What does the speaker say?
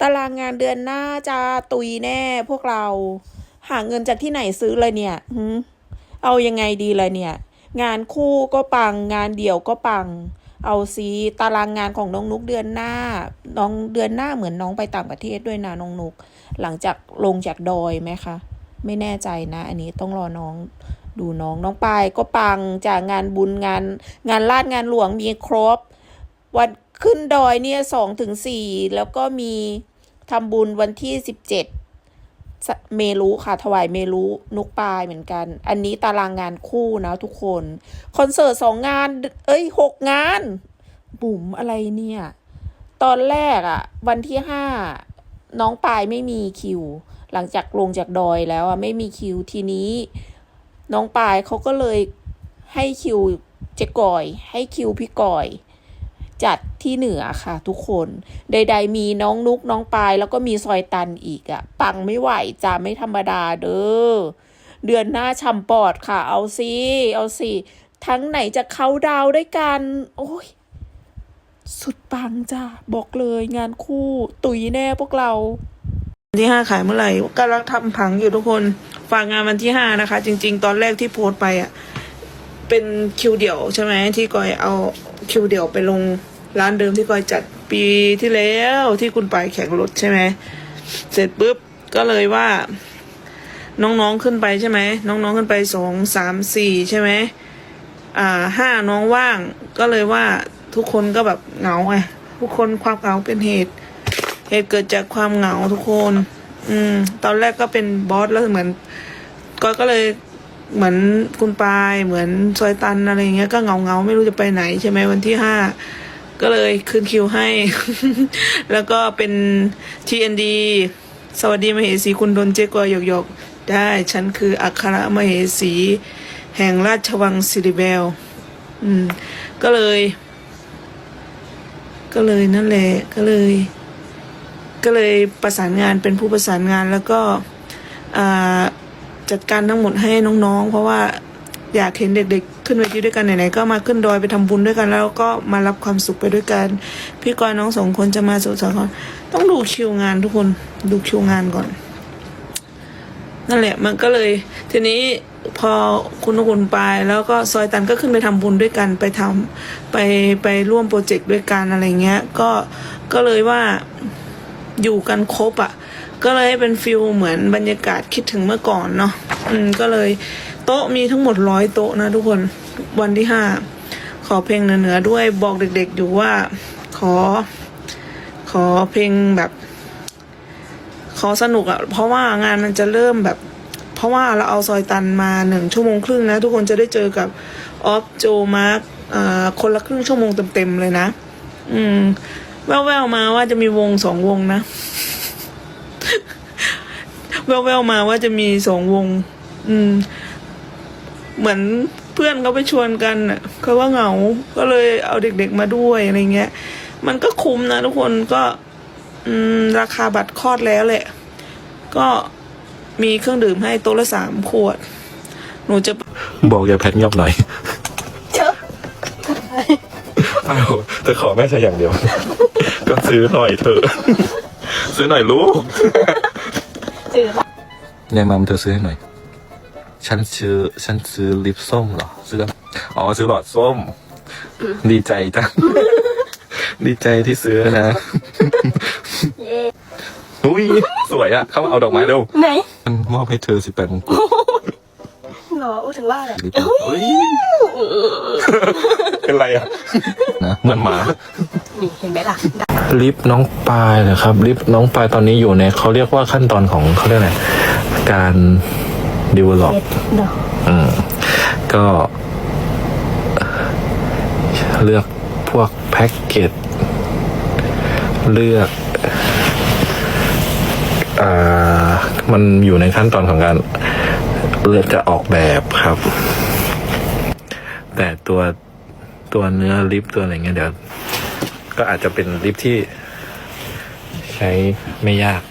ตารางงานเดือนหน้าจะตุยแน่พวกเรา หาเงินจากที่ไหนซื้อเลยเนี่ยหืเอายังไงดีเลยเนี่ย งานคู่ก็ปัง งานเดี่ยวก็ปัง เอาซีตารางงานของน้องนุกเดือนหน้า น้องเดือนหน้าเหมือนน้องไปต่างประเทศด้วยนะน้องนุก หลังจากลงจากดอยไหมคะ ไม่แน่ใจนะ อันนี้ต้องรอน้องดูน้องน้องปายก็ปังจากงานบุญงาน งานลาดงานหลวงมีครบ วัน ขึ้นดอยเนี่ยสองถึงสี่แล้วก็มีทำบุญวันที่สิบเจ็ดเมรุค่ะ ถวายเมรุนุกปายเหมือนกัน อันนี้ตารางงานคู่นะทุกคน คอนเสิร์ตสองงาน เอ้ยหกงาน บุ๋มอะไรเนี่ย ตอนแรกอะวันที่ห้าน้องปายไม่มีคิว หลังจากลงจากดอยแล้วอะไม่มีคิวทีนี้ น้องปายเขาก็เลยให้คิวเจ๊กอย ให้คิวพี่กอย จัดที่เหนือค่ะทุกคน ใด ๆ มีน้องนุกน้องปาย แล้วก็มีซอยตันอีกอะปังไม่ไหวจ้าไม่ธรรมดาเด้อเดือนหน้าช่ำปอดค่ะ เอาสิเอาสิทั้งไหนจะเข้าดาวด้วยกัน โอ้ย สุดปังจ้าบอกเลยงานคู่ตุยแน่พวกเราวันที่ห้าขายเมื่อไหร่กำลังทำผังอยู่ทุกคน ฝากงานวันที่ห้านะคะ จริง ๆ ตอนแรกที่โพสต์ไปอะ เป็นคิวเดี่ยวใช่ไหมที่กอยเอา คิวเดี่ยวไปลงร้านเดิมที่กอยจัดปีที่แล้วที่คุณไปแข่งรถใช่ไหมเสร็จปุ๊บก็เลยว่า น้องๆขึ้นไปใช่ไหมน้องๆขึ้นไปสองสามสี่ใช่ไหมอ่าห้าน้องว่างก็เลยว่าทุกคนก็แบบเหงาไงทุกคนความเหงาเป็นเหตุ เหตุเกิดจากความเหงาทุกคน อืม ตอนแรกก็เป็นบอสแล้วเหมือนก็ก็เลย เหมือนคุณปายเหมือนซอยตันอะไรเงี้ยก็เงาเงาไม่รู้จะไปไหนใช่ไหมวันที่ห้าก็เลยคืนคิวให้ แล้วก็เป็น TND สวัสดีมเหสีคุณดนเจกอยหยกได้ฉันคืออัครมเหสี แห่งราชวังซิริเบลอืม ก็เลย ก็เลยนั่นแหละ ก็เลย ก็เลยประสานงานเป็นผู้ประสานงานแล้วก็อ่า จัดการทั้งหมดให้น้องๆ เพราะว่าอยากเห็นเด็กๆ ขึ้นเวทีด้วยกันไหนๆก็มาขึ้นดอยไปทำบุญด้วยกัน แล้วก็มารับความสุขไปด้วยกัน พี่กอยน้องสองคนจะมาสุสาครต้องดูคิวงานทุกคนดูคิวงานก่อน นั่นแหละมันก็เลย ทีนี้พอคุณนุกุลไปแล้วก็ซอยตันก็ขึ้นไปทำบุญด้วยกันไปทำไปไปร่วมโปรเจกต์ด้วยกันอะไรเงี้ย ก็ก็เลยว่าอยู่กันครบอะ่ะ ก็เลยเป็นฟิลเหมือนบรรยากาศคิดถึงเมื่อก่อนเนาะอืมก็เลยโต๊ะมีทั้งหมดร้อยโต๊ะนะทุกคนวันที่ห้าขอเพลงเหนือๆด้วยบอกเด็กๆอยู่ว่าขอ ขอเพลงแบบ ขอสนุกอะ่ะเพราะว่างานมันจะเริ่มแบบ เพราะว่าเราเอาซอยตันมาหนึ่งชั่วโมงครึ่งนะ ทุกคนจะได้เจอกับออฟโจมาร์กคนละครึ่งชั่วโมงเต็มๆเลยนะ อืม แววๆมาว่าจะมีวงสองวงนะ แววๆมาว่าจะมีสองวง อืม เหมือนเพื่อนเขาไปชวนกันน่ะเขาว่าเหงา ก็เลยเอาเด็กๆมาด้วยอะไรเงี้ย มันก็คุ้มนะทุกคนก็ อืม ราคาบัตรคลอดแล้วแหละ ก็มีเครื่องดื่มให้โต๊ะละสามขวด หนูจะบอกอย่าแพทเงียบหน่อยอ้าวจะขอแม่ใช่อย่างเดียว ก็ซื้อหน่อยเถอะ ซื้อหน่อยลูก จืดยายมัมเธอซื้อให้หน่อย ฉันซื้อ ฉันซื้อลิปส้มเหรอ ซื้อ อ๋อ ซื้อหลอดส้ม ดีใจจัง ดีใจที่ซื้อนะเย่อุ้ย สวยอะ เข้ามาเอาดอกไม้เร็ว ไหน มันมอบให้เธอสิบแปดมงกุฎหรออู้ถึงว่าแหละลิปเฮ้ย เป็นไรอะนะเหมือนหมา นี่เห็นไหมล่ะ ลิฟต์น้องปลายนะครับ ลิฟต์น้องปลายตอนนี้อยู่ในเขาเรียกว่าขั้นตอนของเขาเรียกอะไรการ develop เด็ดเนาะอืมก็เลือกพวกแพ็กเกจเลือกอ่ามันอยู่ในขั้นตอนของการเลือกจะออกแบบครับ แต่ตัวตัวเนื้อลิฟต์ตัวอะไรเงี้ยเดี๋ยว ก็อาจจะเป็นลิฟที่ใช้ไม่ยาก